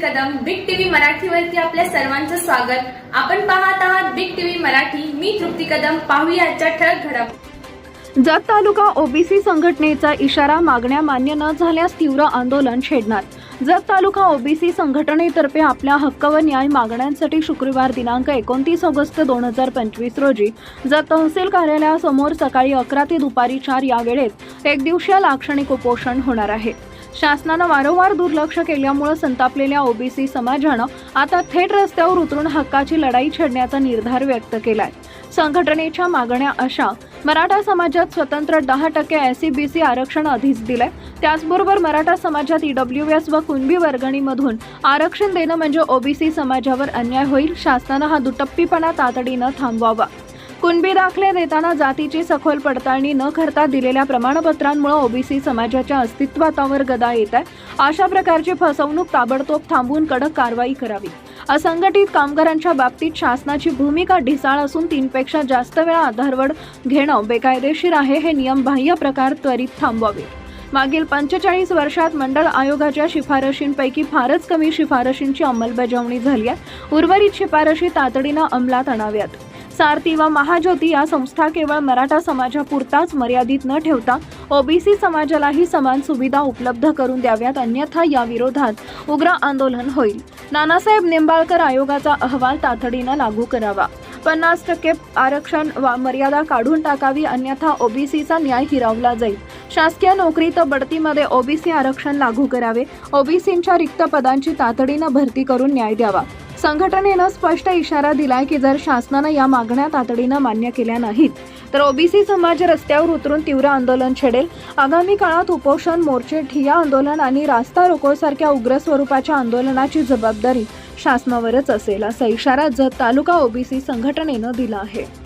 मराठीवरती आपल्या सर्वांचं स्वागत. आपण पाहत आहात बिग टीव्ही मराठी. मी तृप्ती कदम. पाहूया आजच्या ठळक घडप जत तालुका ओबीसी संघटनेचा इशारा मागण्या मान्य न झाल्यास तीव्र आंदोलन छेडणार. जत तालुका ओबीसी संघटनेतर्फे आपल्या हक्क व न्याय मागण्यांसाठी शुक्रवार दिनांक एकोणतीस ऑगस्ट दोन हजार पंचवीस रोजी जत तहसील कार्यालयासमोर सकाळी अकरा ते दुपारी चार या वेळेत एक दिवसीय लाक्षणिक उपोषण होणार आहे. शासनानं वारंवार दुर्लक्ष केल्यामुळे संतापलेल्या ओबीसी समाजानं आता थेट रस्त्यावर उतरून हक्काची लढाई छेडण्याचा निर्धार व्यक्त केलाय. संघटनेच्या मागण्या अशा मराठा समाजात स्वतंत्र दहा टक्के एस बी सी आरक्षण आधीच दिलंय. त्याचबरोबर मराठा समाजात ईडब्ल्यू एस व कुणबी वर्गणीमधून आरक्षण देणं म्हणजे ओबीसी समाजावर अन्याय होईल शासनानं हा दुटप्पीपणा तातडीनं थांबवावा. कुणबी दाखले देताना जातीची सखोल पडताळणी न करता दिलेल्या प्रमाणपत्रांमुळे ओबीसी समाजाच्या अस्तित्वातावर गदा येत आहे. अशा प्रकारची फसवणूक ताबडतोब थांबवून कडक कारवाई करावी. असंघटित कामगारांच्या बाबतीत शासनाची भूमिका ढिसाळ असून तीनपेक्षा जास्त वेळा आधारवड घेणं बेकायदेशीर आहे हे नियमबाह्य प्रकार त्वरित थांबवावे. मागील पंचेचाळीस वर्षात मंडळ आयोगाच्या शिफारशींपैकी फारच कमी शिफारशींची अंमलबजावणी झाली आहे. उर्वरित शिफारशी तातडीनं अंमलात आणाव्यात. सारथी व महाज्योती या संस्था केवळ मराठा समाजापुरताच मर्यादित न ठेवता ओबीसी समाजालाही समान सुविधा उपलब्ध करून द्याव्यात अन्यथा या विरोधात उग्र आंदोलन होईल. नानासाहेब निंबाळकर आयोगाचा अहवाल तातडीनं लागू करावा. पन्नास टक्के आरक्षण वा मर्यादा काढून टाकावी अन्यथा ओबीसीचा न्याय हिरावला जाईल. शासकीय नोकरीत बढतीमध्ये ओबीसी आरक्षण लागू करावे. ओबीसींच्या रिक्त पदांची तातडीनं भरती करून न्याय द्यावा. संघटनेनं स्पष्ट इशारा दिलाय की जर शासनानं या मागण्या तातडीनं मान्य केल्या नाहीत तर ओबीसी समाज रस्त्यावर उतरून तीव्र आंदोलन छेडेल. आगामी काळात उपोषण मोर्चे ठिया आंदोलन आणि रास्ता रोको सारख्या उग्र स्वरूपाच्या आंदोलनाची जबाबदारी शासनावरच असेल असा इशारा जत तालुका ओबीसी संघटनेनं दिला आहे.